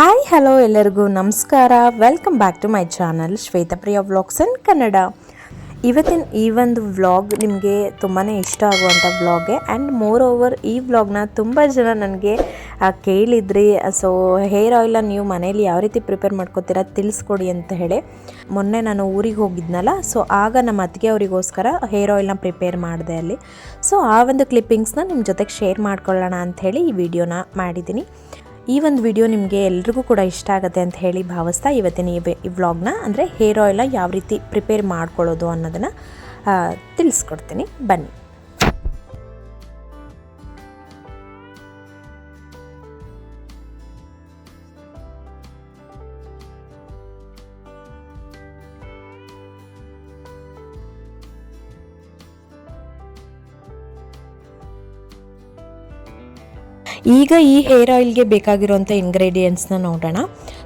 Hi hello ಎಲ್ಲರಿಗೂ ನಮಸ್ಕಾರ. Welcome back to my channel Shwetapriya vlogs in Kannada ಇವತ್ತಿನ ಈ ಒಂದು ವ್ಲಾಗ್ ನಿಮಗೆ ತುಂಬಾ ಇಷ್ಟ ಆಗುವಂಥ ವ್ಲಾಗೆ ಆ್ಯಂಡ್ ಮೋರ್ ಓವರ್ ಈ ವ್ಲಾಗ್ನ ತುಂಬ ಜನ ನನಗೆ ಕೇಳಿದ್ರಿ. ಸೊ ಹೇರ್ ಆಯಿಲ್ನ ನೀವು ಮನೇಲಿ ಯಾವ ರೀತಿ ಪ್ರಿಪೇರ್ ಮಾಡ್ಕೋತೀರಾ ತಿಳಿಸ್ಕೊಡಿ ಅಂತ ಹೇಳಿ. ಮೊನ್ನೆ ನಾನು ಊರಿಗೆ ಹೋಗಿದ್ನಲ್ಲ ಸೊ ಆಗ ನಮ್ಮ ಅತ್ತಿಗೆ ಅವರಿಗೋಸ್ಕರ ಹೇರ್ ಆಯಿಲ್ನ ಪ್ರಿಪೇರ್ ಮಾಡಿದೆ ಅಲ್ಲಿ. ಸೊ ಆ ಒಂದು ಕ್ಲಿಪ್ಪಿಂಗ್ಸ್ನ ನಿಮ್ಮ ಜೊತೆಗೆ ಶೇರ್ ಮಾಡ್ಕೊಳ್ಳೋಣ ಅಂಥೇಳಿ ಈ ವಿಡಿಯೋನ ಮಾಡಿದ್ದೀನಿ ಈ ಒಂದು ವಿಡಿಯೋ ನಿಮಗೆ ಎಲ್ರಿಗೂ ಕೂಡ ಇಷ್ಟ ಆಗುತ್ತೆ ಅಂತ ಹೇಳಿ ಭಾವಿಸ್ತಾ ಇವತ್ತಿನ ಈ ವ್ಲಾಗ್ನ ಅಂದರೆ ಹೇರ್ ಆಯಿಲ ಯಾವ ರೀತಿ ಪ್ರಿಪೇರ್ ಮಾಡ್ಕೊಳ್ಳೋದು ಅನ್ನೋದನ್ನು ತಿಳಿಸ್ಕೊಡ್ತೀನಿ. ಬನ್ನಿ. ಈಗ ಈ ಹೇರ್ ಆಯಿಲ್ಗೆ ಬೇಕಾಗಿರುವಂಥ ಇಂಗ್ರೀಡಿಯೆಂಟ್ಸ್ನ ನೋಡೋಣ.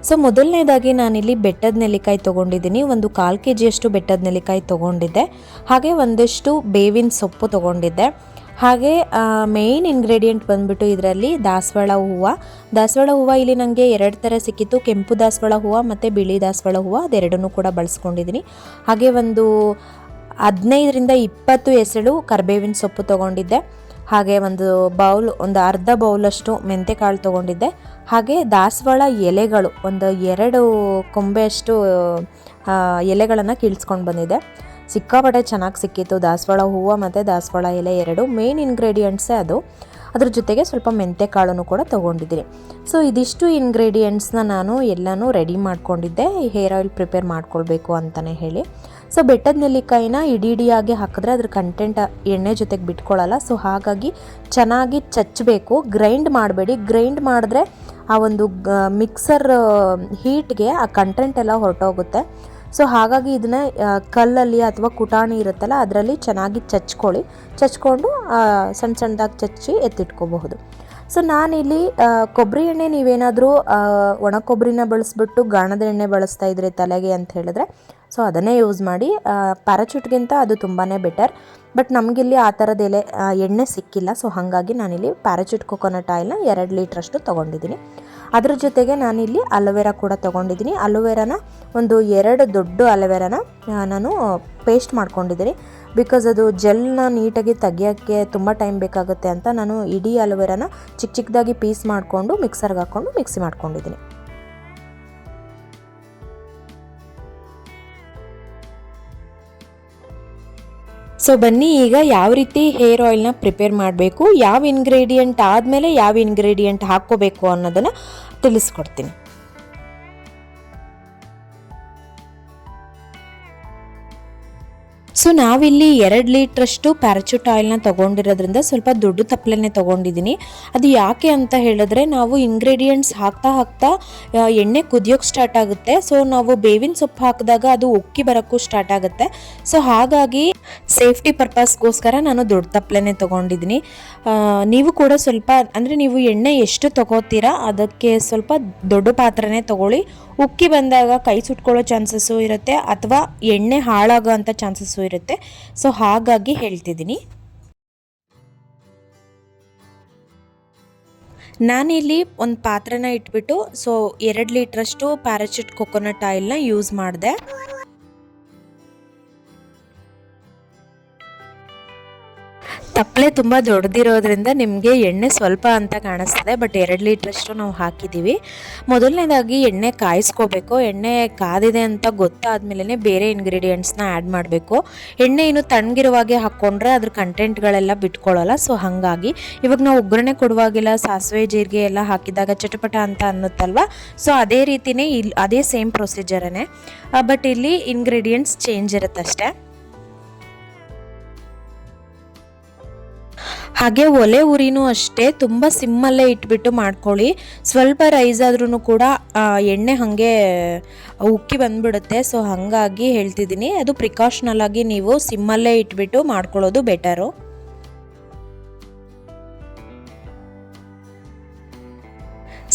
ಸೊ ಮೊದಲನೇದಾಗಿ ನಾನಿಲ್ಲಿ ಬೆಟ್ಟದ ನೆಲ್ಲಿಕಾಯಿ ತೊಗೊಂಡಿದ್ದೀನಿ. ಒಂದು ಕಾಲು ಕೆ ಜಿಯಷ್ಟು ಬೆಟ್ಟದ ನೆಲ್ಲಿಕಾಯಿ ತೊಗೊಂಡಿದ್ದೆ. ಹಾಗೆ ಒಂದಷ್ಟು ಬೇವಿನ ಸೊಪ್ಪು ತೊಗೊಂಡಿದ್ದೆ. ಹಾಗೆ ಮೇಯ್ನ್ ಇಂಗ್ರೀಡಿಯೆಂಟ್ ಬಂದ್ಬಿಟ್ಟು ಇದರಲ್ಲಿ ದಾಸವಾಳ ಹೂವು. ದಾಸವಾಳ ಹೂವು ಇಲ್ಲಿ ನನಗೆ ಎರಡು ಥರ ಸಿಕ್ಕಿತ್ತು. ಕೆಂಪು ದಾಸವಾಳ ಹೂವು ಮತ್ತು ಬಿಳಿ ದಾಸವಾಳ ಹೂವು. ಅದೆರಡನ್ನೂ ಕೂಡ ಬಳಸ್ಕೊಂಡಿದ್ದೀನಿ. ಹಾಗೆ ಒಂದು ಹದಿನೈದರಿಂದ ಇಪ್ಪತ್ತು ಎಸಳು ಕರ್ಬೇವಿನ ಸೊಪ್ಪು ತೊಗೊಂಡಿದ್ದೆ. ಹಾಗೆ ಒಂದು ಬೌಲ್, ಒಂದು ಅರ್ಧ ಬೌಲಷ್ಟು ಮೆಂತೆಕಾಳು ತೊಗೊಂಡಿದ್ದೆ. ಹಾಗೆ ದಾಸವಾಳ ಎಲೆಗಳು, ಒಂದು ಎರಡು ಕೊಂಬೆಯಷ್ಟು ಎಲೆಗಳನ್ನು ಕೀಳ್ಸ್ಕೊಂಡು ಬಂದಿದ್ದೆ ಸಿಕ್ಕಾಪಟ್ಟೆ ಚೆನ್ನಾಗಿ ಸಿಕ್ಕಿತ್ತು. ದಾಸವಾಳ ಹೂವು ಮತ್ತು ದಾಸವಾಳ ಎಲೆ ಎರಡು ಮೇನ್ ಇಂಗ್ರೀಡಿಯೆಂಟ್ಸೇ ಅದು. ಅದ್ರ ಜೊತೆಗೆ ಸ್ವಲ್ಪ ಮೆಂತ್ಯ ಕಾಳನ್ನು ಕೂಡ ತೊಗೊಂಡಿದ್ದೀನಿ. ಸೊ ಇದಿಷ್ಟು ಇಂಗ್ರೀಡಿಯೆಂಟ್ಸ್ನ ನಾನು ಎಲ್ಲನೂ ರೆಡಿ ಮಾಡ್ಕೊಂಡಿದ್ದೆ. ಹೇರ್ ಆಯಿಲ್ ಪ್ರಿಪೇರ್ ಮಾಡ್ಕೊಳ್ಬೇಕು ಅಂತಲೇ ಹೇಳಿ. ಸೊ ಬೆಟ್ಟದ ನೆಲ್ಲಿಕಾಯಿನ ಇಡೀ ಇಡಿಯಾಗಿ ಹಾಕಿದ್ರೆ ಅದ್ರ ಕಂಟೆಂಟ್ ಎಣ್ಣೆ ಜೊತೆಗೆ ಬಿಟ್ಕೊಳ್ಳಲ್ಲ ಸೊ ಹಾಗಾಗಿ ಚೆನ್ನಾಗಿ ಚಚ್ಚಬೇಕು ಗ್ರೈಂಡ್ ಮಾಡಬೇಡಿ. ಗ್ರೈಂಡ್ ಮಾಡಿದ್ರೆ ಆ ಒಂದು ಮಿಕ್ಸರ್ ಹೀಟ್ಗೆ ಆ ಕಂಟೆಂಟ್ ಎಲ್ಲ ಹೊರಟೋಗುತ್ತೆ. ಸೊ ಹಾಗಾಗಿ ಇದನ್ನ ಕಲ್ಲಲ್ಲಿ ಅಥವಾ ಕುಟಾಣಿ ಇರುತ್ತಲ್ಲ, ಅದರಲ್ಲಿ ಚೆನ್ನಾಗಿ ಚಚ್ಕೊಳ್ಳಿ. ಚಚ್ಕೊಂಡು ಸಣ್ಣ ಸಣ್ಣದಾಗಿ ಚಚ್ಚಿ ಎತ್ತಿಟ್ಕೋಬಹುದು. ಸೊ ನಾನಿಲ್ಲಿ ಕೊಬ್ಬರಿ ಎಣ್ಣೆ ನೀವೇನಾದರೂ ಒಣ ಕೊಬ್ಬರಿನ ಬಳಸ್ಬಿಟ್ಟು ಗಾಣದ ಎಣ್ಣೆ ಬಳಸ್ತಾ ಇದ್ರಿ ತಲೆಗೆ ಅಂತ ಹೇಳಿದ್ರೆ ಸೊ ಅದನ್ನೇ ಯೂಸ್ ಮಾಡಿ ಪ್ಯಾರಾಚೂಟ್ಗಿಂತ ಅದು ತುಂಬಾ ಬೆಟರ್ ಬಟ್ ನಮಗಿಲ್ಲಿ ಆ ಥರದ ಎಲೆ ಎಣ್ಣೆ ಸಿಕ್ಕಿಲ್ಲ. ಸೊ ಹಾಗಾಗಿ ನಾನಿಲ್ಲಿ ಪ್ಯಾರಾಚೂಟ್ ಕೊಕೊನಟ್ ಆಯಿಲ್ನ ಎರಡು ಲೀಟ್ರಷ್ಟು ತೊಗೊಂಡಿದ್ದೀನಿ. ಅದ್ರ ಜೊತೆಗೆ ನಾನಿಲ್ಲಿ ಅಲೋವೆರಾ ಕೂಡ ತೊಗೊಂಡಿದ್ದೀನಿ. ಅಲೋವೆರಾನ ಒಂದು ಎರಡು ದೊಡ್ಡ ಅಲೋವೆರಾನ ನಾನು ಪೇಸ್ಟ್ ಮಾಡ್ಕೊಂಡಿದ್ದೀನಿ. ಬಿಕಾಸ್ ಅದು ಜೆಲ್ನ ನೀಟಾಗಿ ತೆಗಿಯೋಕ್ಕೆ ತುಂಬ ಟೈಮ್ ಬೇಕಾಗುತ್ತೆ ಅಂತ ನಾನು ಇಡೀ ಅಲೋವೆರಾನ ಚಿಕ್ಕ ಚಿಕ್ಕದಾಗಿ ಪೀಸ್ ಮಾಡಿಕೊಂಡು ಮಿಕ್ಸರ್ಗೆ ಹಾಕ್ಕೊಂಡು ಮಿಕ್ಸಿ ಮಾಡ್ಕೊಂಡಿದ್ದೀನಿ. ಸೊ ಬನ್ನಿ, ಈಗ ಯಾವ ರೀತಿ ಹೇರ್ ಆಯಿಲ್ನ ಪ್ರಿಪೇರ್ ಮಾಡಬೇಕು, ಯಾವ ಇಂಗ್ರೀಡಿಯೆಂಟ್ ಆದಮೇಲೆ ಯಾವ ಇಂಗ್ರೀಡಿಯೆಂಟ್ ಹಾಕ್ಕೋಬೇಕು ಅನ್ನೋದನ್ನು ತಿಳಿಸ್ಕೊಡ್ತೀನಿ. ಸೊ ನಾವಿಲ್ಲಿ ಎರಡು ಲೀಟ್ರಷ್ಟು ಪ್ಯಾರಾಚೂಟ್ ಆಯಿಲ್ನ ತೊಗೊಂಡಿರೋದ್ರಿಂದ ಸ್ವಲ್ಪ ದೊಡ್ಡ ತಪ್ಪಲೆನೆ ತೊಗೊಂಡಿದ್ದೀನಿ. ಅದು ಯಾಕೆ ಅಂತ ಹೇಳಿದ್ರೆ, ನಾವು ಇಂಗ್ರೀಡಿಯೆಂಟ್ಸ್ ಹಾಕ್ತಾ ಹಾಕ್ತಾ ಎಣ್ಣೆ ಕುದಿಯೋಕ್ಕೆ ಸ್ಟಾರ್ಟ್ ಆಗುತ್ತೆ. ಸೊ ನಾವು ಬೇವಿನ ಸೊಪ್ಪು ಹಾಕಿದಾಗ ಅದು ಉಕ್ಕಿ ಬರೋಕ್ಕೂ ಸ್ಟಾರ್ಟ್ ಆಗುತ್ತೆ. ಸೊ ಹಾಗಾಗಿ ಸೇಫ್ಟಿ ಪರ್ಪಸ್ಗೋಸ್ಕರ ನಾನು ದೊಡ್ಡ ತಪ್ಪಲೆನೆ ತೊಗೊಂಡಿದ್ದೀನಿ. ನೀವು ಕೂಡ ಸ್ವಲ್ಪ, ಅಂದರೆ ನೀವು ಎಣ್ಣೆ ಎಷ್ಟು ತೊಗೋತೀರಾ, ಅದಕ್ಕೆ ಸ್ವಲ್ಪ ದೊಡ್ಡ ಪಾತ್ರೆನೇ ತಗೊಳ್ಳಿ. ಉಕ್ಕಿ ಬಂದಾಗ ಕೈ ಸುಟ್ಕೊಳ್ಳೋ ಚಾನ್ಸಸ್ಸು ಇರುತ್ತೆ ಅಥವಾ ಎಣ್ಣೆ ಹಾಳಾಗೋ ಅಂಥ ಚಾನ್ಸಸ್ಸು ಇರುತ್ತೆ. ಸೊ ಹಾಗಾಗಿ ಹೇಳ್ತಿದ್ದೀನಿ. ನಾನಿಲ್ಲಿ ಒಂದು ಪಾತ್ರೆನ ಇಟ್ಬಿಟ್ಟು ಸೊ ಎರಡು ಲೀಟ್ರಷ್ಟು ಪ್ಯಾರಾಚೂಟ್ ಕೊಕೊನಟ್ ಆಯಿಲ್ನ ಯೂಸ್ ಮಾಡಿದೆ. ತಪ್ಪಲೆ ತುಂಬ ದೊಡ್ಡದಿರೋದ್ರಿಂದ ನಿಮಗೆ ಎಣ್ಣೆ ಸ್ವಲ್ಪ ಅಂತ ಕಾಣಿಸ್ತದೆ ಬಟ್ ಎರಡು ಲೀಟ್ರಷ್ಟು ನಾವು ಹಾಕಿದ್ದೀವಿ. ಮೊದಲನೇದಾಗಿ ಎಣ್ಣೆ ಕಾಯಿಸ್ಕೋಬೇಕು. ಎಣ್ಣೆ ಕಾದಿದೆ ಅಂತ ಗೊತ್ತಾದ್ಮೇಲೆ ಬೇರೆ ಇಂಗ್ರೀಡಿಯೆಂಟ್ಸ್ನ ಆ್ಯಡ್ ಮಾಡಬೇಕು. ಎಣ್ಣೆ ಇನ್ನು ತಣ್ಣಗಿರುವಾಗೆ ಹಾಕ್ಕೊಂಡ್ರೆ ಅದ್ರ ಕಂಟೆಂಟ್ಗಳೆಲ್ಲ ಬಿಟ್ಕೊಳ್ಳಲ್ಲ ಸೊ ಹಾಗಾಗಿ ಇವಾಗ ನಾವು ಒಗ್ಗರಣೆ ಕೊಡುವಾಗಿಲ್ಲ, ಸಾಸಿವೆ ಜೀರಿಗೆ ಎಲ್ಲ ಹಾಕಿದಾಗ ಚಟಪಟ ಅಂತ ಅನ್ನುತ್ತಲ್ವ? ಸೊ ಅದೇ ರೀತಿನೇ ಇಲ್ಲಿ ಅದೇ ಸೇಮ್ ಪ್ರೊಸೀಜರೇ ಬಟ್ ಇಲ್ಲಿ ಇಂಗ್ರೀಡಿಯೆಂಟ್ಸ್ ಚೇಂಜ್ ಇರುತ್ತಷ್ಟೇ. ಹಾಗೆ ಒಲೆ ಉರಿನೂ ಅಷ್ಟೇ ತುಂಬ ಸಿಮ್ಮಲ್ಲೇ ಇಟ್ಬಿಟ್ಟು ಮಾಡ್ಕೊಳ್ಳಿ. ಸ್ವಲ್ಪ ರೈಸ್ ಆದ್ರೂ ಕೂಡ ಎಣ್ಣೆ ಹಾಗೆ ಉಕ್ಕಿ ಬಂದ್ಬಿಡುತ್ತೆ. ಸೊ ಹಾಗಾಗಿ ಹೇಳ್ತಿದ್ದೀನಿ, ಅದು ಪ್ರಿಕಾಷನಲ್ ಆಗಿ ನೀವು ಸಿಮ್ಮಲ್ಲೇ ಇಟ್ಬಿಟ್ಟು ಮಾಡ್ಕೊಳ್ಳೋದು ಬೆಟರು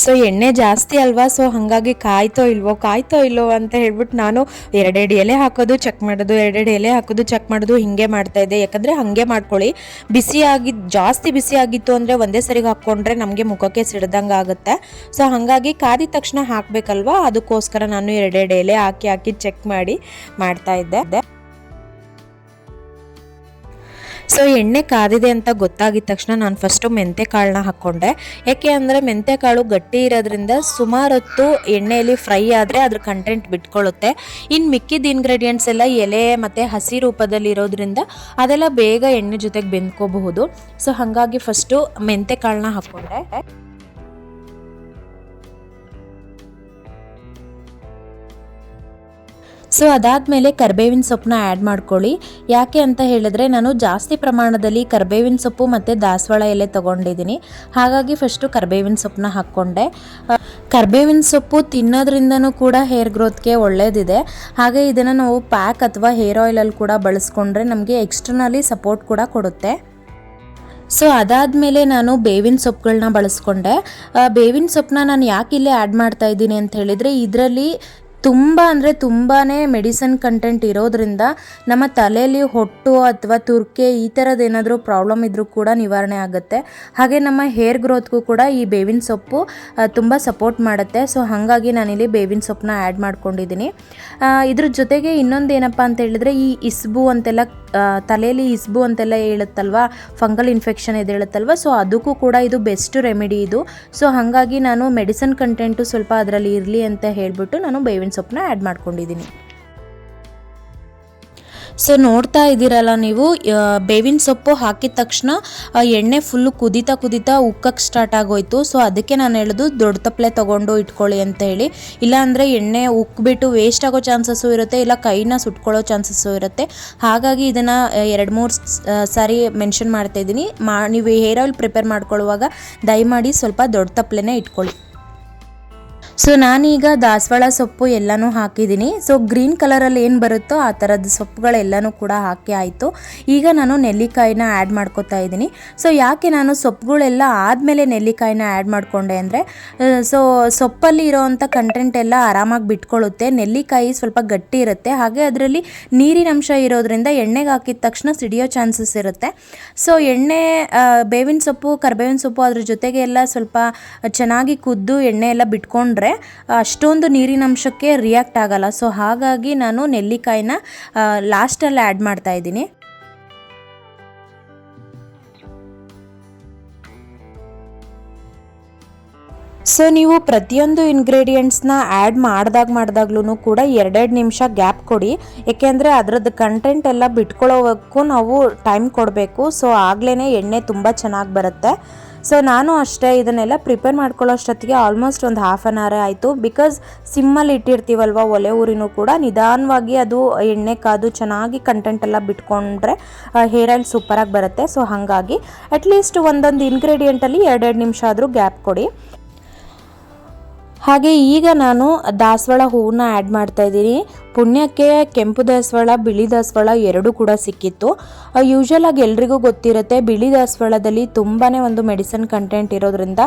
ಸೊ ಎಣ್ಣೆ ಜಾಸ್ತಿ ಅಲ್ವಾ? ಸೊ ಹಾಗಾಗಿ ಕಾಯ್ತೋ ಇಲ್ವೋ? ಕಾಯ್ತೋ ಇಲ್ವೋ ಅಂತ ಹೇಳ್ಬಿಟ್ಟು ನಾನು ಎರಡೆರಡು ಎಲೆ ಹಾಕೋದು ಚೆಕ್ ಮಾಡೋದು ಎರಡೆರಡು ಎಲೆ ಹಾಕೋದು ಚೆಕ್ ಮಾಡೋದು, ಹಿಂಗೆ ಮಾಡ್ತಾ ಇದ್ದೆ. ಯಾಕಂದರೆ ಹಾಗೆ ಮಾಡ್ಕೊಳ್ಳಿ. ಬಿಸಿಯಾಗಿ ಜಾಸ್ತಿ ಬಿಸಿ ಆಗಿತ್ತು ಅಂದರೆ ಒಂದೇ ಸರಿಗೆ ಹಾಕ್ಕೊಂಡ್ರೆ ನಮಗೆ ಮುಖಕ್ಕೆ ಸಿಡ್ದಂಗೆ ಆಗುತ್ತೆ. ಸೊ ಹಾಗಾಗಿ ಕಾದಿದ ತಕ್ಷಣ ಹಾಕಬೇಕಲ್ವಾ? ಅದಕ್ಕೋಸ್ಕರ ನಾನು ಎರಡೆರಡು ಎಲೆ ಹಾಕಿ ಹಾಕಿ ಚೆಕ್ ಮಾಡಿ ಮಾಡ್ತಾ ಇದ್ದೆ. ಸೊ ಎಣ್ಣೆ ಕಾದಿದೆ ಅಂತ ಗೊತ್ತಾಗಿದ ತಕ್ಷಣ ನಾನು ಫಸ್ಟು ಮೆಂತೆ ಕಾಳನ್ನ ಹಾಕ್ಕೊಂಡೆ. ಯಾಕೆ ಅಂದರೆ ಮೆಂತೆ ಕಾಳು ಗಟ್ಟಿ ಇರೋದ್ರಿಂದ ಸುಮಾರು ಹೊತ್ತು ಎಣ್ಣೆಯಲ್ಲಿ ಫ್ರೈ ಆದರೆ ಅದ್ರ ಕಂಟೆಂಟ್ ಬಿಟ್ಕೊಳ್ಳುತ್ತೆ ಇನ್ನು ಮಿಕ್ಕಿದ ಇಂಗ್ರೀಡಿಯೆಂಟ್ಸ್ ಎಲ್ಲ ಎಲೆ ಮತ್ತು ಹಸಿ ರೂಪದಲ್ಲಿ ಇರೋದ್ರಿಂದ ಅದೆಲ್ಲ ಬೇಗ ಎಣ್ಣೆ ಜೊತೆಗೆ ಬೆಂದ್ಕೋಬಹುದು. ಸೊ ಹಾಗಾಗಿ ಫಸ್ಟು ಮೆಂತೆ ಕಾಳನ್ನ ಹಾಕ್ಕೊಂಡೆ. ಸೊ ಅದಾದಮೇಲೆ ಕರ್ಬೇವಿನ ಸೊಪ್ಪನ್ನ ಆ್ಯಡ್ ಮಾಡ್ಕೊಳ್ಳಿ. ಯಾಕೆ ಅಂತ ಹೇಳಿದ್ರೆ, ನಾನು ಜಾಸ್ತಿ ಪ್ರಮಾಣದಲ್ಲಿ ಕರ್ಬೇವಿನ ಸೊಪ್ಪು ಮತ್ತು ದಾಸವಾಳ ಎಲೆ ತೊಗೊಂಡಿದ್ದೀನಿ. ಹಾಗಾಗಿ ಫಸ್ಟು ಕರ್ಬೇವಿನ ಸೊಪ್ಪನ್ನ ಹಾಕ್ಕೊಂಡೆ. ಕರ್ಬೇವಿನ ಸೊಪ್ಪು ತಿನ್ನೋದ್ರಿಂದನೂ ಕೂಡ ಹೇರ್ ಗ್ರೋತ್ಗೆ ಒಳ್ಳೆಯದಿದೆ ಹಾಗೆ ಇದನ್ನು ನಾವು ಪ್ಯಾಕ್ ಅಥವಾ ಹೇರ್ ಆಯಿಲಲ್ಲಿ ಕೂಡ ಬಳಸ್ಕೊಂಡ್ರೆ ನಮಗೆ ಎಕ್ಸ್ಟರ್ನಲಿ ಸಪೋರ್ಟ್ ಕೂಡ ಕೊಡುತ್ತೆ. ಸೊ ಅದಾದಮೇಲೆ ನಾನು ಬೇವಿನ ಸೊಪ್ಪುಗಳನ್ನ ಬಳಸ್ಕೊಂಡೆ. ಬೇವಿನ ಸೊಪ್ಪನ್ನ ನಾನು ಯಾಕೆ ಇಲ್ಲೇ ಆ್ಯಡ್ ಮಾಡ್ತಾ ಇದ್ದೀನಿ ಅಂತ ಹೇಳಿದರೆ, ಇದರಲ್ಲಿ ತುಂಬ ಅಂದರೆ ತುಂಬಾ ಮೆಡಿಸನ್ ಕಂಟೆಂಟ್ ಇರೋದ್ರಿಂದ ನಮ್ಮ ತಲೆಯಲ್ಲಿ ಹೊಟ್ಟು ಅಥವಾ ತುರ್ಕೆ ಈ ಥರದ್ದು ಏನಾದರೂ ಪ್ರಾಬ್ಲಮ್ ಇದ್ದರೂ ಕೂಡ ನಿವಾರಣೆ ಆಗುತ್ತೆ. ಹಾಗೆ ನಮ್ಮ ಹೇರ್ ಗ್ರೋತ್ಗೂ ಕೂಡ ಈ ಬೇವಿನ ಸೊಪ್ಪು ತುಂಬ ಸಪೋರ್ಟ್ ಮಾಡುತ್ತೆ. ಸೊ ಹಾಗಾಗಿ ನಾನಿಲ್ಲಿ ಬೇವಿನ ಸೊಪ್ಪನ್ನ ಆ್ಯಡ್ ಮಾಡ್ಕೊಂಡಿದ್ದೀನಿ. ಇದ್ರ ಜೊತೆಗೆ ಇನ್ನೊಂದು ಏನಪ್ಪ ಅಂತ ಹೇಳಿದ್ರೆ ಈ ಇಸ್ಬು ಅಂತೆಲ್ಲ ತಲೆಯಲ್ಲಿ ಇಸ್ಬು ಅಂತೆಲ್ಲ ಹೇಳುತ್ತಲ್ವಾ? ಫಂಗಲ್ ಇನ್ಫೆಕ್ಷನ್ ಇದು ಹೇಳುತ್ತಲ್ವ? ಸೊ ಅದಕ್ಕೂ ಕೂಡ ಇದು ಬೆಸ್ಟ್ ರೆಮಿಡಿ ಇದು. ಸೊ ಹಾಗಾಗಿ ನಾನು ಮೆಡಿಸನ್ ಕಂಟೆಂಟು ಸ್ವಲ್ಪ ಅದರಲ್ಲಿ ಇರಲಿ ಅಂತ ಹೇಳಿಬಿಟ್ಟು ನಾನು ಬೇವಿನ ಸೊಪ್ಪನ್ನ ಆ್ಯಡ್ ಮಾಡ್ಕೊಂಡಿದ್ದೀನಿ. ಸೊ ನೋಡ್ತಾ ಇದ್ದೀರಲ್ಲ ನೀವು ಬೇವಿನ ಸೊಪ್ಪು ಹಾಕಿದ ತಕ್ಷಣ ಎಣ್ಣೆ ಫುಲ್ಲು ಕುದೀತಾ ಕುದೀತಾ ಉಕ್ಕಕ್ಕೆ ಸ್ಟಾರ್ಟ್ ಆಗೋಯ್ತು. ಸೊ ಅದಕ್ಕೆ ನಾನು ಹೇಳೋದು, ದೊಡ್ಡ ತಪ್ಪಲೆ ತೊಗೊಂಡು ಇಟ್ಕೊಳ್ಳಿ ಅಂತ ಹೇಳಿ. ಇಲ್ಲಾಂದರೆ ಎಣ್ಣೆ ಉಕ್ಬಿಟ್ಟು ವೇಸ್ಟ್ ಆಗೋ ಚಾನ್ಸಸ್ಸು ಇರುತ್ತೆ, ಇಲ್ಲ ಕೈನ ಸುಟ್ಕೊಳ್ಳೋ ಚಾನ್ಸಸ್ಸು ಇರುತ್ತೆ. ಹಾಗಾಗಿ ಇದನ್ನು ಎರಡು ಮೂರು ಸಾರಿ ಮೆನ್ಷನ್ ಮಾಡ್ತಾ ಇದ್ದೀನಿ. ಮಾ, ನೀವು ಹೇರ್ ಆಯಿಲ್ ಪ್ರಿಪೇರ್ ಮಾಡ್ಕೊಳ್ಳುವಾಗ ದಯಮಾಡಿ ಸ್ವಲ್ಪ ದೊಡ್ಡ ತಪ್ಪಲೆನೇ ಇಟ್ಕೊಳ್ಳಿ. ಸೊ ನಾನೀಗ ದಾಸವಾಳ ಸೊಪ್ಪು ಎಲ್ಲನೂ ಹಾಕಿದ್ದೀನಿ. ಸೊ ಗ್ರೀನ್ ಕಲರಲ್ಲಿ ಏನು ಬರುತ್ತೋ ಆ ಥರದ ಸೊಪ್ಪುಗಳೆಲ್ಲನೂ ಕೂಡ ಹಾಕಿ ಆಯಿತು. ಈಗ ನಾನು ನೆಲ್ಲಿಕಾಯಿನ ಆ್ಯಡ್ ಮಾಡ್ಕೋತಾ ಇದ್ದೀನಿ. ಸೊ ಯಾಕೆ ನಾನು ಸೊಪ್ಪುಗಳೆಲ್ಲ ಆದಮೇಲೆ ನೆಲ್ಲಿಕಾಯಿನ ಆ್ಯಡ್ ಮಾಡಿಕೊಂಡೆ ಅಂದರೆ ಸೊ ಸೊಪ್ಪಲ್ಲಿ ಇರೋವಂಥ ಕಂಟೆಂಟ್ ಎಲ್ಲ ಆರಾಮಾಗಿ ಬಿಟ್ಕೊಳ್ಳುತ್ತೆ. ನೆಲ್ಲಿಕಾಯಿ ಸ್ವಲ್ಪ ಗಟ್ಟಿ ಇರುತ್ತೆ. ಹಾಗೆ ಅದರಲ್ಲಿ ನೀರಿನ ಅಂಶ ಇರೋದ್ರಿಂದ ಎಣ್ಣೆಗೆ ಹಾಕಿದ ತಕ್ಷಣ ಸಿಡಿಯೋ ಚಾನ್ಸಸ್ ಇರುತ್ತೆ. ಸೊ ಎಣ್ಣೆ ಬೇವಿನ ಸೊಪ್ಪು, ಕರ್ಬೇವಿನ ಸೊಪ್ಪು ಅದ್ರ ಜೊತೆಗೆ ಎಲ್ಲ ಸ್ವಲ್ಪ ಚೆನ್ನಾಗಿ ಕುದ್ದು ಎಣ್ಣೆ ಎಲ್ಲ ಬಿಟ್ಕೊಂಡ್ರೆ ಅಷ್ಟೊಂದು ನೀರಿನ ಅಂಶಕ್ಕೆ ರಿಯಾಕ್ಟ್ ಆಗಲ್ಲ. ಸೊ ಹಾಗಾಗಿ ನಾನು ನೆಲ್ಲಿಕಾಯಿನ ಲಾಸ್ಟಲ್ಲಿ ಆ್ಯಡ್ ಮಾಡ್ತಾ ಇದ್ದೀನಿ. ಸೊ ನೀವು ಪ್ರತಿಯೊಂದು ಇಂಗ್ರೀಡಿಯೆಂಟ್ಸ್ನ ಆ್ಯಡ್ ಮಾಡಿದಾಗ ಮಾಡಿದಾಗ್ಲೂ ಕೂಡ ಎರಡೆರಡು ನಿಮಿಷ ಗ್ಯಾಪ್ ಕೊಡಿ. ಏಕೆಂದರೆ ಅದರದ್ದು ಕಂಟೆಂಟ್ ಎಲ್ಲ ಬಿಟ್ಕೊಳ್ಳೋಕ್ಕೂ ನಾವು ಟೈಮ್ ಕೊಡಬೇಕು. ಸೊ ಆಗಲೇ ಎಣ್ಣೆ ತುಂಬ ಚೆನ್ನಾಗಿ ಬರುತ್ತೆ. ಸೊ ನಾನು ಅಷ್ಟೇ ಇದನ್ನೆಲ್ಲ ಪ್ರಿಪೇರ್ ಮಾಡ್ಕೊಳ್ಳೋ ಅಷ್ಟೊತ್ತಿಗೆ ಆಲ್ಮೋಸ್ಟ್ ಒಂದು ಹಾಫ್ ಆನ್ ಅವರ್ ಆಯಿತು. ಬಿಕಾಸ್ ಸಿಮ್ಮಲ್ಲಿ ಇಟ್ಟಿರ್ತೀವಲ್ವ ಒಲೆ ಊರಿನೂ ಕೂಡ, ನಿಧಾನವಾಗಿ ಅದು ಎಣ್ಣೆ ಕಾದು ಚೆನ್ನಾಗಿ ಕಂಟೆಂಟ್ ಎಲ್ಲ ಬಿಟ್ಕೊಂಡ್ರೆ ಹೇರ್ ಆಯಿಲ್ ಸೂಪರಾಗಿ ಬರುತ್ತೆ. ಸೊ ಹಾಗಾಗಿ ಅಟ್ಲೀಸ್ಟ್ ಒಂದೊಂದು ಇಂಗ್ರೀಡಿಯೆಂಟಲ್ಲಿ ಎರಡೆರಡು ನಿಮಿಷ ಆದರೂ ಗ್ಯಾಪ್ ಕೊಡಿ. ಹಾಗೆ ಈಗ ನಾನು ದಾಸವಾಳ ಹೂವನ್ನ ಆ್ಯಡ್ ಮಾಡ್ತಾ ಇದ್ದೀನಿ. ಪುಣ್ಯಕ್ಕೆ ಕೆಂಪು ದಾಸವಾಳ, ಬಿಳಿ ದಾಸವಾಳ ಎರಡೂ ಕೂಡ ಸಿಕ್ಕಿತ್ತು. ಯೂಶಲ್ ಆಗಿ ಎಲ್ರಿಗೂ ಗೊತ್ತಿರುತ್ತೆ, ಬಿಳಿ ದಾಸವಾಳದಲ್ಲಿ ತುಂಬಾ ಒಂದು ಮೆಡಿಸನ್ ಕಂಟೆಂಟ್ ಇರೋದ್ರಿಂದ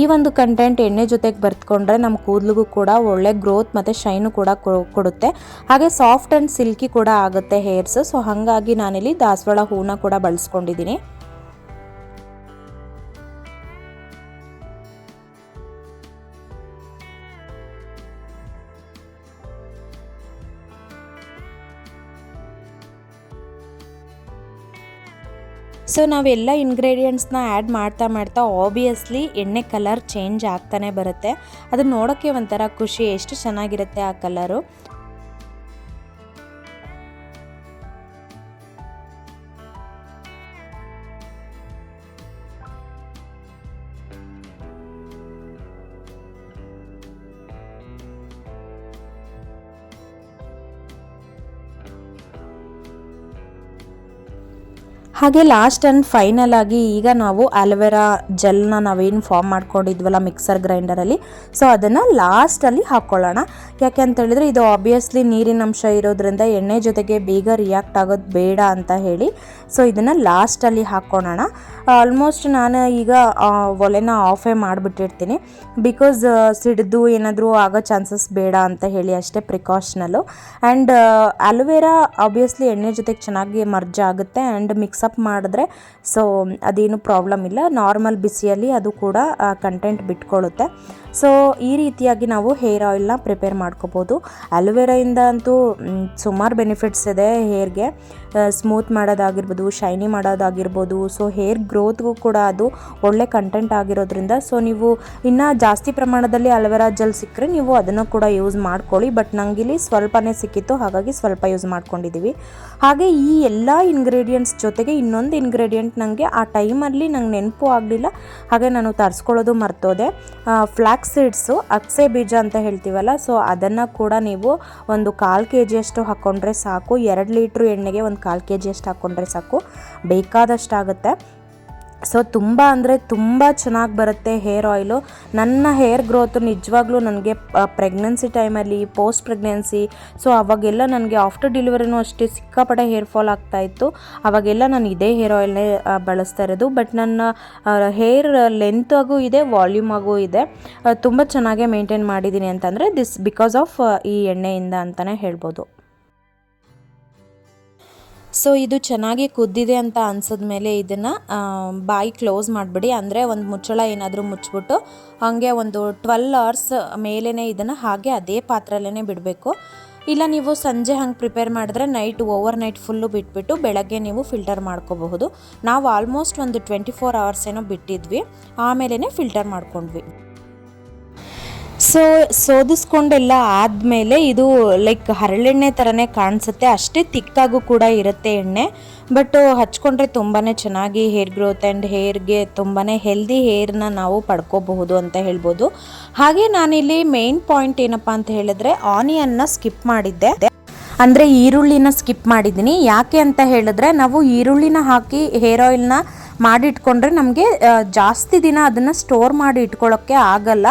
ಈ ಒಂದು ಕಂಟೆಂಟ್ ಎಣ್ಣೆ ಜೊತೆಗೆ ಬರ್ತ್ಕೊಂಡ್ರೆ ನಮ್ಮ ಕೂದಲಿಗೂ ಕೂಡ ಒಳ್ಳೆ ಗ್ರೋತ್ ಮತ್ತು ಶೈನು ಕೂಡ ಕೊಡುತ್ತೆ. ಹಾಗೆ ಸಾಫ್ಟ್ ಆ್ಯಂಡ್ ಸಿಲ್ಕಿ ಕೂಡ ಆಗುತ್ತೆ ಹೇರ್ಸ್ ಸೊ ಹಾಗಾಗಿ ನಾನಿಲ್ಲಿ ದಾಸವಾಳ ಹೂವನ್ನ ಕೂಡ ಬಳಸ್ಕೊಂಡಿದ್ದೀನಿ. ಸೊ ನಾವೆಲ್ಲ ಇಂಗ್ರೀಡಿಯೆಂಟ್ಸ್ನ ಆ್ಯಡ್ ಮಾಡ್ತಾ ಮಾಡ್ತಾ ಆಬ್ವಿಯಸ್ಲಿ ಎಣ್ಣೆ ಕಲರ್ ಚೇಂಜ್ ಆಗ್ತಾನೆ ಬರುತ್ತೆ. ಅದು ನೋಡೋಕ್ಕೆ ಒಂಥರ ಖುಷಿ, ಎಷ್ಟು ಚೆನ್ನಾಗಿರುತ್ತೆ ಆ ಕಲರು ಹಾಗೆ ಲಾಸ್ಟ್ ಆ್ಯಂಡ್ ಫೈನಲ್ ಆಗಿ ಈಗ ನಾವು ಆಲೋವೆರಾ ಜೆಲ್ನ ನಾವೇನು ಫಾರ್ಮ್ ಮಾಡ್ಕೊಂಡಿದ್ವಲ್ಲ ಮಿಕ್ಸರ್ ಗ್ರೈಂಡರಲ್ಲಿ ಸೊ ಅದನ್ನು ಲಾಸ್ಟಲ್ಲಿ ಹಾಕ್ಕೊಳ್ಳೋಣ ಯಾಕೆ ಅಂತ ಹೇಳಿದ್ರೆ ಇದು ಆಬ್ವಿಯಸ್ಲಿ ನೀರಿನ ಅಂಶ ಇರೋದ್ರಿಂದ ಎಣ್ಣೆ ಜೊತೆಗೆ ಬೇಗ ರಿಯಾಕ್ಟ್ ಆಗೋದು ಬೇಡ ಅಂತ ಹೇಳಿ. ಸೊ ಇದನ್ನು ಲಾಸ್ಟಲ್ಲಿ ಹಾಕ್ಕೊಳ್ಳೋಣ ಆಲ್ಮೋಸ್ಟ್ ನಾನು ಈಗ ಒಲೆನ ಆಫೇ ಮಾಡಿಬಿಟ್ಟಿರ್ತೀನಿ. ಬಿಕಾಸ್ ಸಿಡಿದು ಏನಾದರೂ ಆಗೋ ಚಾನ್ಸಸ್ ಬೇಡ ಅಂತ ಹೇಳಿ ಅಷ್ಟೇ ಪ್ರಿಕಾಷ್ನಲ್ಲು ಆ್ಯಂಡ್ ಅಲೋವೆರಾ ಆಬ್ವಿಯಸ್ಲಿ ಎಣ್ಣೆ ಜೊತೆಗೆ ಚೆನ್ನಾಗಿ ಮರ್ಜ್ ಆಗುತ್ತೆ ಆ್ಯಂಡ್ ಮಿಕ್ಸಪ್ ಮಾಡಿದ್ರೆ ಸೊ ಅದೇನು ಪ್ರಾಬ್ಲಮ್ ಇಲ್ಲ. ನಾರ್ಮಲ್ ಬಿಸಿಯಲ್ಲಿ ಅದು ಕೂಡ ಕಂಟೆಂಟ್ ಬಿಟ್ಕೊಳ್ಳುತ್ತೆ ಸೊ, ಈ ರೀತಿಯಾಗಿ ನಾವು ಹೇರ್ ಆಯಿಲ್ನ ಪ್ರಿಪೇರ್ ಮಾಡ್ಕೋಬೋದು. ಅಲೋವೆರಾಯಿಂದ ಅಂತೂ ಸುಮಾರು ಬೆನಿಫಿಟ್ಸ್ ಇದೆ ಹೇರ್ಗೆ. ಸ್ಮೂತ್ ಮಾಡೋದಾಗಿರ್ಬೋದು, ಶೈನಿ ಮಾಡೋದಾಗಿರ್ಬೋದು. ಸೊ, ಹೇರ್ ಗ್ರೋತ್ಗೂ ಕೂಡ ಅದು ಒಳ್ಳೆ ಕಂಟೆಂಟ್ ಆಗಿರೋದ್ರಿಂದ, ಸೊ, ನೀವು ಇನ್ನೂ ಜಾಸ್ತಿ ಪ್ರಮಾಣದಲ್ಲಿ ಅಲೋವೆರಾ ಜೆಲ್ ಸಿಕ್ಕರೆ ನೀವು ಅದನ್ನು ಕೂಡ ಯೂಸ್ ಮಾಡ್ಕೊಳ್ಳಿ. ಬಟ್ ನಂಗಿಲ್ಲಿ ಸ್ವಲ್ಪನೇ ಸಿಕ್ಕಿತ್ತು, ಹಾಗಾಗಿ ಸ್ವಲ್ಪ ಯೂಸ್ ಮಾಡ್ಕೊಂಡಿದ್ದೀವಿ ಹಾಗೆ ಈ ಎಲ್ಲ ಇಂಗ್ರೀಡಿಯೆಂಟ್ಸ್ ಜೊತೆಗೆ ಇನ್ನೊಂದು ಇಂಗ್ರೀಡಿಯೆಂಟ್ ನನಗೆ ಆ ಟೈಮಲ್ಲಿ ನಂಗೆ ನೆನಪು ಆಗಲಿಲ್ಲ. ಹಾಗೆ ನಾನು ತರಿಸ್ಕೊಳ್ಳೋದು ಮರ್ತೋದೆ. ಫ್ಲ್ಯಾಕ್ಸ್ ಸೀಡ್ಸು ಅಕ್ಸೆ ಬೀಜ ಅಂತ ಹೇಳ್ತೀವಲ್ಲ, ಸೊ ಅದನ್ನು ಕೂಡ ನೀವು ಒಂದು ಕಾಲು ಕೆ ಜಿಯಷ್ಟು ಹಾಕ್ಕೊಂಡ್ರೆ ಸಾಕು. ಎರಡು ಲೀಟ್ರ್ ಎಣ್ಣೆಗೆ ಒಂದು ಕಾಲು ಕೆ ಜಿಯಷ್ಟು ಹಾಕ್ಕೊಂಡ್ರೆ ಸಾಕು. ಬೇಕಾದಷ್ಟು ಆಗುತ್ತೆ ಸೊ ತುಂಬ ಅಂದರೆ ತುಂಬ ಚೆನ್ನಾಗಿ ಬರುತ್ತೆ ಹೇರ್ ಆಯಿಲು. ನನ್ನ ಹೇರ್ ಗ್ರೋತ್ ನಿಜವಾಗ್ಲೂ ನನಗೆ ಪ್ರೆಗ್ನೆನ್ಸಿ ಟೈಮಲ್ಲಿ ಪೋಸ್ಟ್ ಪ್ರೆಗ್ನೆನ್ಸಿ ಸೊ ಅವಾಗೆಲ್ಲ ನನಗೆ ಆಫ್ಟರ್ ಡೆಲಿವರಿನೂ ಅಷ್ಟೇ ಸಿಕ್ಕಾಪಟ್ಟೆ ಹೇರ್ ಫಾಲ್ ಆಗ್ತಾಯಿತ್ತು ಅವಾಗೆಲ್ಲ ನಾನು ಇದೇ ಹೇರ್ ಆಯಿಲ್ನೇ ಬಳಸ್ತಾ ಇರೋದು. ಬಟ್ ನನ್ನ ಹೇರ್ ಲೆಂತ್ ಆಗೂ ಇದೆ ವಾಲ್ಯೂಮ್ ಆಗೂ ಇದೆ. ತುಂಬ ಚೆನ್ನಾಗೇ ಮೇಂಟೈನ್ ಮಾಡಿದ್ದೀನಿ ಅಂತಂದರೆ ದಿಸ್ ಬಿಕಾಸ್ ಆಫ್ ಈ ಎಣ್ಣೆಯಿಂದ ಅಂತಲೇ ಹೇಳ್ಬೋದು. ಸೊ ಇದು ಚೆನ್ನಾಗಿ ಕುದ್ದಿದೆ ಅಂತ ಅನ್ಸಿದ್ಮೇಲೆ ಇದನ್ನು ಬಾಯಿ ಕ್ಲೋಸ್ ಮಾಡಿಬಿಡಿ. ಅಂದರೆ ಒಂದು ಮುಚ್ಚಳ ಏನಾದರೂ ಮುಚ್ಚಿಬಿಟ್ಟು ಹಾಗೆ ಒಂದು ಟ್ವೆಲ್ ಅವರ್ಸ್ ಮೇಲೇ ಇದನ್ನು ಹಾಗೆ ಅದೇ ಪಾತ್ರೆಯಲ್ಲೇ ಬಿಡಬೇಕು. ಇಲ್ಲ ನೀವು ಸಂಜೆ ಹಂಗೆ ಪ್ರಿಪೇರ್ ಮಾಡಿದ್ರೆ ನೈಟ್ ಓವರ್ ನೈಟ್ ಫುಲ್ಲು ಬಿಟ್ಬಿಟ್ಟು ಬೆಳಗ್ಗೆ ನೀವು ಫಿಲ್ಟರ್ ಮಾಡ್ಕೋಬಹುದು. ನಾವು ಆಲ್ಮೋಸ್ಟ್ ಒಂದು ಟ್ವೆಂಟಿ ಫೋರ್ ಅವರ್ಸ್ ಏನೋ ಬಿಟ್ಟಿದ್ವಿ. ಆಮೇಲೆ ಫಿಲ್ಟರ್ ಮಾಡ್ಕೊಂಡ್ವಿ. ಸೊ, ಸೋದಿಸ್ಕೊಂಡೆಲ್ಲ ಆದಮೇಲೆ ಇದು ಲೈಕ್ ಹರಳೆಣ್ಣೆ ಥರನೇ ಕಾಣಿಸುತ್ತೆ. ಅಷ್ಟೇ ತಿಕ್ಕಾಗೂ ಕೂಡ ಇರುತ್ತೆ ಎಣ್ಣೆ. ಬಟ್ ಹಚ್ಕೊಂಡ್ರೆ ತುಂಬಾ ಚೆನ್ನಾಗಿ ಹೇರ್ ಗ್ರೋತ್ ಆ್ಯಂಡ್ ಹೇರ್ಗೆ ತುಂಬಾ ಹೆಲ್ದಿ ಹೇರ್ನ ನಾವು ಪಡ್ಕೋಬಹುದು ಅಂತ ಹೇಳ್ಬೋದು. ಹಾಗೆ ನಾನಿಲ್ಲಿ ಮೇನ್ ಪಾಯಿಂಟ್ ಏನಪ್ಪ ಅಂತ ಹೇಳಿದ್ರೆ ಆನಿಯನ್ನ ಸ್ಕಿಪ್ ಮಾಡಿದ್ದೆ. ಅಂದರೆ ಈರುಳ್ಳಿನ ಸ್ಕಿಪ್ ಮಾಡಿದ್ದೀನಿ. ಯಾಕೆ ಅಂತ ಹೇಳಿದ್ರೆ, ನಾವು ಈರುಳ್ಳಿನ ಹಾಕಿ ಹೇರ್ ಆಯಿಲ್ನ ಮಾಡಿಟ್ಕೊಂಡ್ರೆ ನಮಗೆ ಜಾಸ್ತಿ ದಿನ ಅದನ್ನು ಸ್ಟೋರ್ ಮಾಡಿ ಇಟ್ಕೊಳ್ಳೋಕ್ಕೆ ಆಗಲ್ಲ.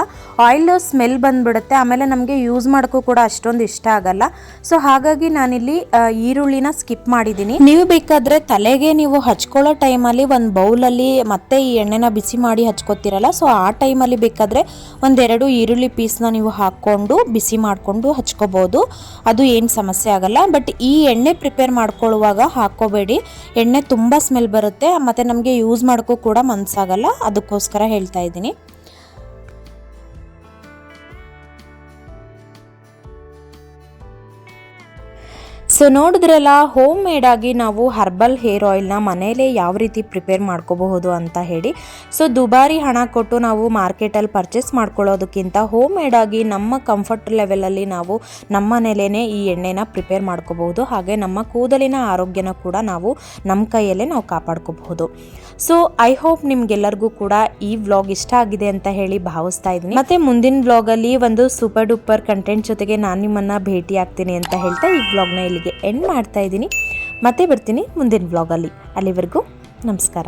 ಆಯಿಲ್ ಸ್ಮೆಲ್ ಬಂದ್ಬಿಡುತ್ತೆ. ಆಮೇಲೆ ನಮಗೆ ಯೂಸ್ ಮಾಡೋಕ್ಕೂ ಕೂಡ ಅಷ್ಟೊಂದು ಇಷ್ಟ ಆಗಲ್ಲ. ಸೊ ಹಾಗಾಗಿ ನಾನಿಲ್ಲಿ ಈರುಳ್ಳಿನ ಸ್ಕಿಪ್ ಮಾಡಿದ್ದೀನಿ. ನೀವು ಬೇಕಾದರೆ ತಲೆಗೆ ನೀವು ಹಚ್ಕೊಳ್ಳೋ ಟೈಮಲ್ಲಿ ಒಂದು ಬೌಲಲ್ಲಿ ಮತ್ತೆ ಈ ಎಣ್ಣೆನ ಬಿಸಿ ಮಾಡಿ ಹಚ್ಕೋತಿರಲ್ಲ ಸೊ ಆ ಟೈಮಲ್ಲಿ ಬೇಕಾದರೆ ಒಂದೆರಡು ಈರುಳ್ಳಿ ಪೀಸ್ನ ನೀವು ಹಾಕ್ಕೊಂಡು ಬಿಸಿ ಮಾಡಿಕೊಂಡು ಹಚ್ಕೋಬೋದು. ಅದು ಏನು ಸಮಸ್ಯೆ ಆಗಲ್ಲ. ಬಟ್ ಈ ಎಣ್ಣೆ ಪ್ರಿಪೇರ್ ಮಾಡ್ಕೊಳ್ಳುವಾಗ ಹಾಕ್ಕೋಬೇಡಿ. ಎಣ್ಣೆ ತುಂಬ ಸ್ಮೆಲ್ ಬರುತ್ತೆ. ಮತ್ತು ನಮಗೆ ಯೂಸ್ ಮಾಡೋಕ್ಕೂ ಕೂಡ ಮನಸ್ಸಾಗಲ್ಲ ಅದಕ್ಕೋಸ್ಕರ ಹೇಳ್ತಾ ಇದ್ದೀನಿ. ಸೊ ನೋಡಿದ್ರಲ್ಲ ಹೋಮ್ ಮೇಡಾಗಿ ನಾವು ಹರ್ಬಲ್ ಹೇರ್ ಆಯಿಲ್ನ ಮನೆಯಲ್ಲೇ ಯಾವ ರೀತಿ ಪ್ರಿಪೇರ್ ಮಾಡ್ಕೋಬಹುದು ಅಂತ ಹೇಳಿ. ಸೊ ದುಬಾರಿ ಹಣ ಕೊಟ್ಟು ನಾವು ಮಾರ್ಕೆಟಲ್ಲಿ ಪರ್ಚೇಸ್ ಮಾಡ್ಕೊಳ್ಳೋದಕ್ಕಿಂತ ಹೋಮ್ ಮೇಡಾಗಿ ನಮ್ಮ ಕಂಫರ್ಟ್ ಲೆವೆಲಲ್ಲಿ ನಾವು ನಮ್ಮ ಮನೇಲೇ ಈ ಎಣ್ಣೆನ ಪ್ರಿಪೇರ್ ಮಾಡ್ಕೋಬಹುದು. ಹಾಗೆ ನಮ್ಮ ಕೂದಲಿನ ಆರೋಗ್ಯನ ಕೂಡ ನಾವು ನಮ್ಮ ಕೈಯಲ್ಲೇ ನಾವು ಕಾಪಾಡ್ಕೋಬಹುದು. ಸೊ ಐ ಹೋಪ್ ನಿಮ್ಗೆಲ್ಲರಿಗೂ ಕೂಡ ಈ ವ್ಲಾಗ್ ಇಷ್ಟ ಆಗಿದೆ ಅಂತ ಹೇಳಿ ಭಾವಿಸ್ತಾ ಇದ್ದೀನಿ. ಮತ್ತೆ ಮುಂದಿನ ವ್ಲಾಗಲ್ಲಿ ಒಂದು ಸೂಪರ್ ಡೂಪರ್ ಕಂಟೆಂಟ್ ಜೊತೆಗೆ ನಾನು ನಿಮ್ಮನ್ನ ಭೇಟಿ ಆಗ್ತೀನಿ ಅಂತ ಹೇಳ್ತಾ ಈ ವ್ಲಾಗ್ನ ಇಲ್ಲಿಗೆ ಎಂಡ್ ಮಾಡ್ತಾ ಇದ್ದೀನಿ. ಮತ್ತೆ ಬರ್ತೀನಿ ಮುಂದಿನ ವ್ಲಾಗಲ್ಲಿ ಅಲ್ಲಿವರೆಗೂ ನಮಸ್ಕಾರ.